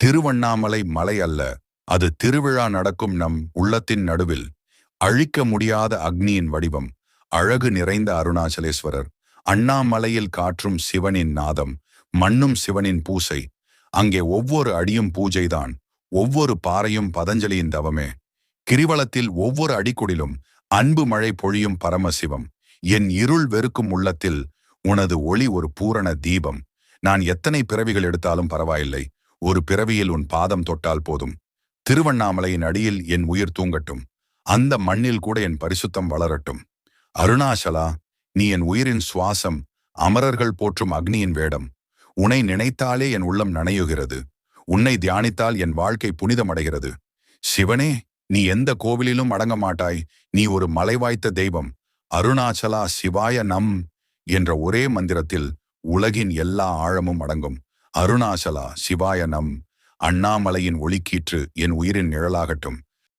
திருவண்ணாமலை மலை அல்ல. அது திருவிழா நடக்கும் நம் உள்ளத்தின் நடுவில். அழிக்க முடியாத அக்னியின் வடிவம். அழகு நிறைந்த அருணாச்சலேஸ்வரர். அண்ணாமலையில் காற்றும் சிவனின் நாதம். மண்ணும் சிவனின் பூசை. அங்கே ஒவ்வொரு அடியும் பூஜைதான். ஒவ்வொரு பாறையும் பதஞ்சலியின் தவமே. கிரிவலத்தில் ஒவ்வொரு அடிக்குடிலும் அன்பு மழை பொழியும் பரமசிவம். என் இருள் வெறுக்கும் உள்ளத்தில் உனது ஒளி ஒரு பூரண தீபம். நான் எத்தனை பிறவிகள் எடுத்தாலும் பரவாயில்லை. ஒரு பிறவியில் உன் பாதம் தொட்டால் போதும். திருவண்ணாமலையின் அடியில் என் உயிர் தூங்கட்டும். அந்த மண்ணில் கூட என் பரிசுத்தம் வளரட்டும். அருணாசலா நீ என் உயிரின் சுவாசம் அமரர்கள் போற்றும் அக்னியின் வேடம். உன்னை நினைத்தாலே என் உள்ளம் நனையுகிறது. உன்னை தியானித்தால் என் வாழ்க்கை புனிதமடைகிறது. சிவனே நீ எந்த கோவிலிலும் அடங்க மாட்டாய் நீ ஒரு மலைவாய்த்த தெய்வம். அருணாச்சலா சிவாய நம் என்ற ஒரே மந்திரத்தில் உலகின் எல்லா ஆழமும் அடங்கும். அருணாசலா சிவாய நம் அண்ணாமலையின் ஒளிக்கீற்று என் உயிரின் நிழலாகட்டும்.